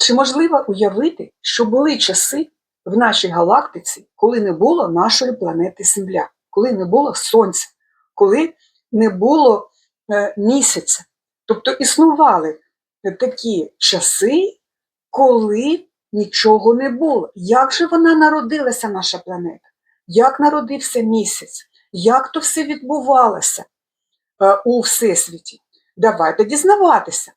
Чи можливо уявити, що були часи в нашій галактиці, коли не було нашої планети Земля, коли не було Сонця, коли не було е, місяця? Тобто існували такі часи, коли нічого не було. Як же вона народилася, наша планета? Як народився місяць? Як то все відбувалося е, у Всесвіті? Давайте дізнаватися.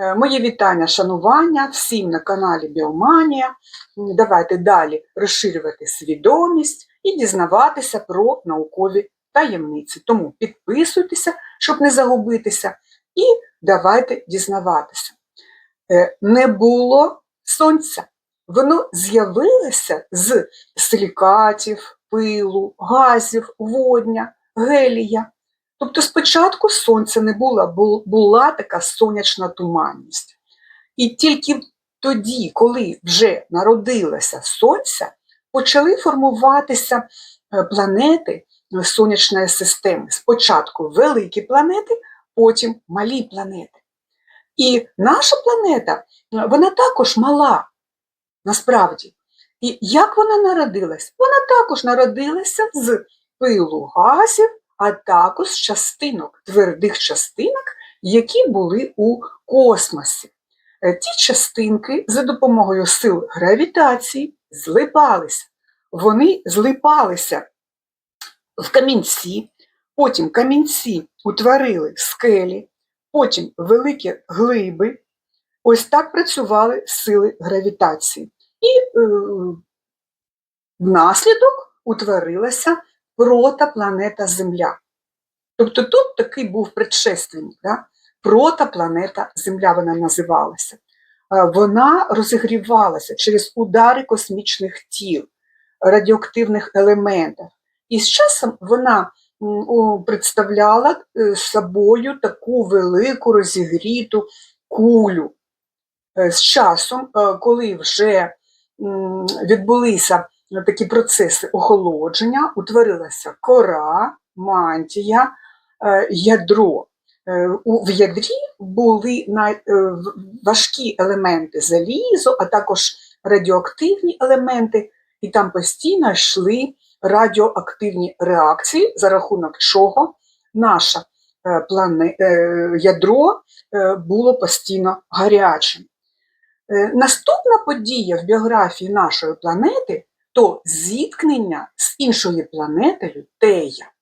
Е, Моє вітання, шанування всім на каналі Біоманія. Давайте далі розширювати свідомість і дізнаватися про наукові таємниці. Тому підписуйтеся, щоб не загубитися, і давайте дізнаватися. Е, Не було сонця. Воно з'явилося з силікатів, пилу, газів, водня, гелія. Тобто спочатку сонця не було, була така сонячна туманність. І тільки тоді, коли вже народилося сонце, почали формуватися е, планети е, сонячної системи. Спочатку великі планети, потім малі планети. І наша планета, е, вона також мала, насправді. І як вона народилась? Вона також народилася з пилу газів, а також частинок, твердих частинок, які були у космосі. Е, Ті частинки за допомогою сил гравітації злипалися. Вони злипалися в камінці, потім камінці утворили скелі, потім великі глиби. Ось так працювали сили гравітації. І е, внаслідок утворилася протопланета Земля. Тобто тут такий був предшественник, да? протопланета Земля вона називалася. Е, Вона розігрівалася через удари космічних тіл, радіоактивних елементів. І з часом вона представляла е, собою таку велику розігріту кулю. Е, З часом, коли вже відбулися такі процеси охолодження, утворилася кора, мантія, е, ядро. Е, В ядрі були е, важкі елементи залізу, а також радіоактивні елементи, і там постійно йшли радіоактивні реакції, за рахунок чого наше ядро було постійно гарячим. Наступна подія в біографії нашої планети то зіткнення з іншою планетою Тея.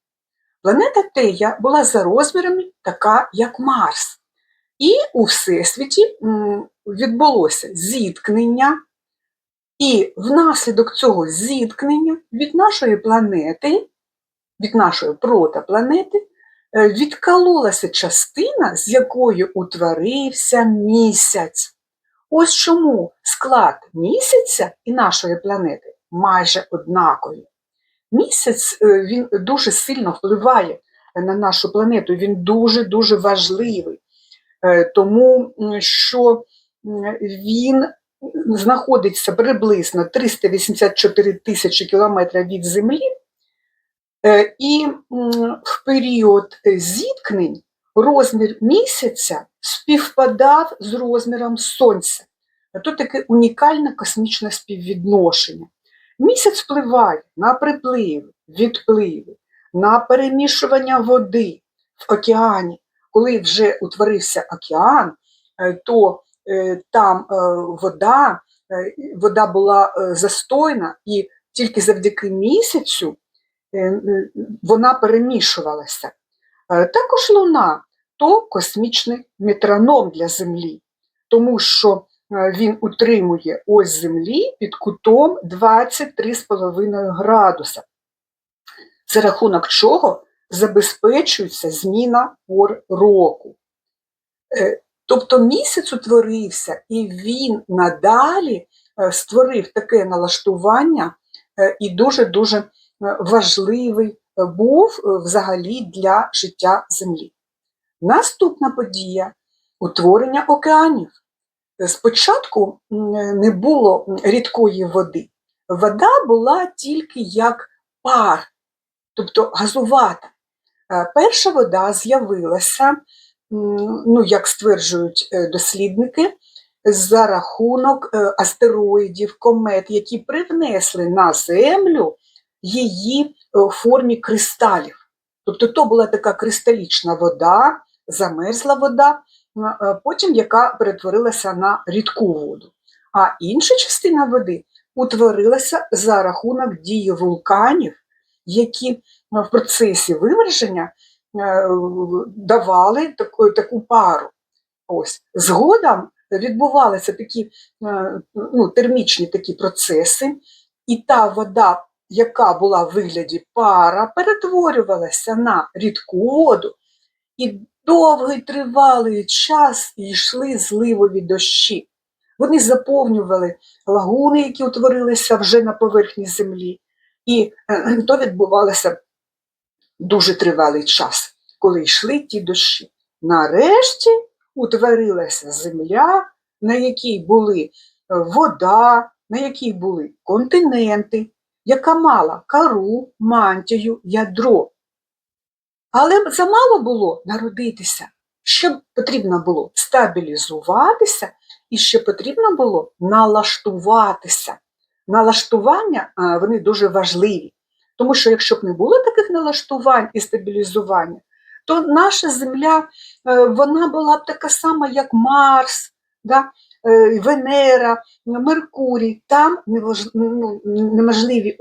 Планета Тея була за розмірами така, як Марс. І у Всесвіті відбулося зіткнення, і внаслідок цього зіткнення від нашої планети, від нашої протопланети, е, відкололася частина, з якої утворився місяць. Ось чому склад місяця і нашої планети майже однакові. Місяць е, він дуже сильно впливає на нашу планету, він дуже-дуже важливий, Е, тому що він знаходиться приблизно 384 тисячі кілометрів від Землі, Е, і в період зіткнень розмір місяця співпадав з розміром Сонця. Тут таке унікальне космічне співвідношення. Місяць впливає на припливи, відпливи, на перемішування води в океані. Коли вже утворився океан, е, то е, там е, вода, вода була застойна, і тільки завдяки місяцю вона перемішувалася. Також Луна то космічний метроном для Землі, тому що він утримує ось Землі під кутом 23,5 градуса, за рахунок чого забезпечується зміна пор року. Е, Тобто місяць утворився, і він надалі е, створив таке налаштування е, і дуже-дуже важливий був взагалі для життя Землі. Наступна подія утворення океанів. Спочатку не було рідкої води. Вода була тільки як пар, тобто газувата. Е, Перша вода з'явилася, ну, як стверджують е, дослідники, за рахунок е, астероїдів, комет, які привнесли на Землю її в формі кристалів. Тобто то була така кристалічна вода, замерзла вода, потім яка перетворилася на рідку воду. А інша частина води утворилася за рахунок дії вулканів, які е, в процесі вимерження е, давали таку, таку пару. Ось. Згодом відбувалися такі е, ну, термічні такі процеси, і та вода, яка була в вигляді пара, перетворювалася на рідку воду, і довгий тривалий час йшли зливові дощі. Вони заповнювали лагуни, які утворилися вже на поверхні землі, і е, то відбувалося дуже тривалий час, коли йшли ті дощі. Нарешті утворилася земля, на якій були е, вода, на якій були континенти, яка мала кару, мантію, ядро. Але замало було народитися. Що потрібно було стабілізуватися, і ще потрібно було налаштуватися. Налаштування вони дуже важливі, тому що якщо б не було таких налаштувань і стабілізування, то наша Земля е, вона була б така сама, як Марс, да? е, Венера, Меркурій. Там ну, неможливі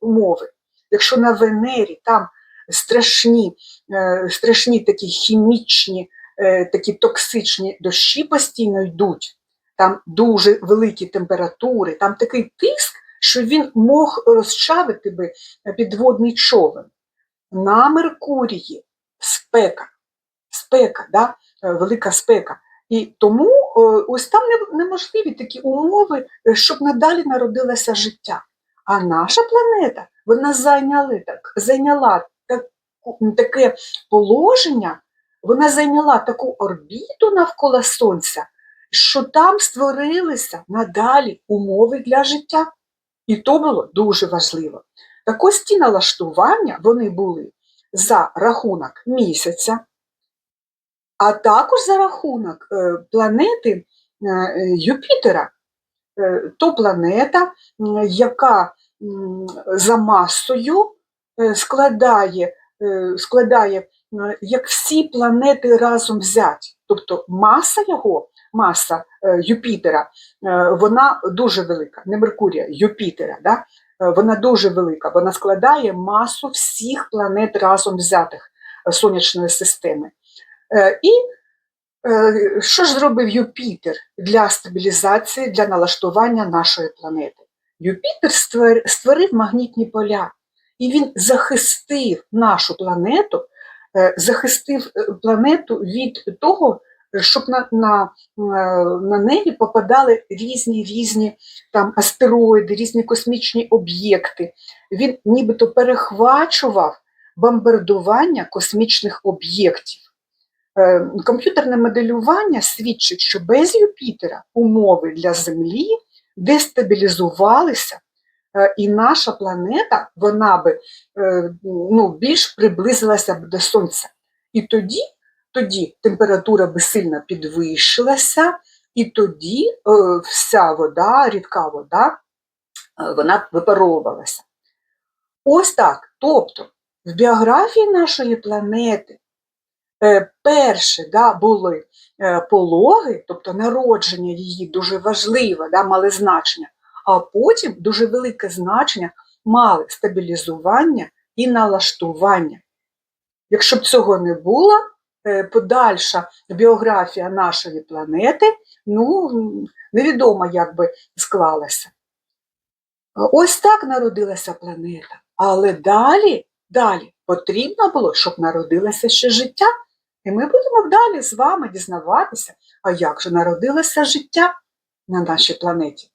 умови. Якщо на Венері там страшні, е, страшні такі хімічні, е, такі токсичні дощі постійно йдуть, там дуже великі температури, там такий тиск, що він мог розчавити би підводний човен. На Меркурії спека, спека, да? е, велика спека. І тому ось там неможливі такі умови, щоб надалі народилося життя. А наша планета, вона зайняла, так, зайняла таке положення, вона зайняла таку орбіту навколо Сонця, що там створилися надалі умови для життя. І то було дуже важливо. Так ось ті налаштування вони були за рахунок місяця, а також за рахунок е, планети е, Юпітера. Е, То планета, яка за масою складає, складає е, як всі планети разом взяті. Тобто маса його, маса е, Юпітера, е, вона дуже велика, не Меркурія, Юпітера. Да? Е, Вона дуже велика, вона складає масу всіх планет разом взятих е, сонячної системи. Е, І е, що ж зробив Юпітер для стабілізації, для налаштування нашої планети? Юпітер створив магнітні поля, і він захистив нашу планету, е, захистив е, планету від того, щоб на, на, е, на неї попадали різні різні там астероїди, різні космічні об'єкти. Він нібито перехвачував бомбардування космічних об'єктів. Комп'ютерне моделювання свідчить, що без Юпітера умови для Землі дестабілізувалися, і наша планета вона би е, ну, більш приблизилася б до Сонця. І тоді, тоді температура би сильно підвищилася, і тоді е, вся вода, рідка вода, е, вона випаровувалася. Ось так. Тобто в біографії нашої планети е, перше да, були е, пологи, тобто народження її дуже важливе, да, мали значення, а потім дуже велике значення мали стабілізування і налаштування. Якщо б цього не було, е, подальша біографія нашої планети, ну, невідомо, як би склалася. Ось так народилася планета. Але далі, далі потрібно було, щоб народилося ще життя. І ми будемо далі з вами дізнаватися, а як же народилося життя на нашій планеті.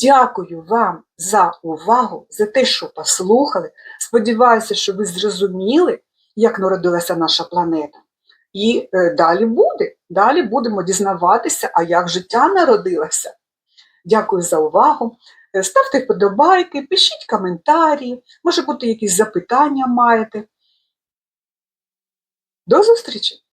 Дякую вам за увагу, за те, що послухали. Сподіваюся, що ви зрозуміли, як народилася наша планета. І е, далі буде. Далі будемо дізнаватися, а як життя народилося. Дякую за увагу. Е, Ставте вподобайки, пишіть коментарі, може бути якісь запитання маєте. До зустрічі!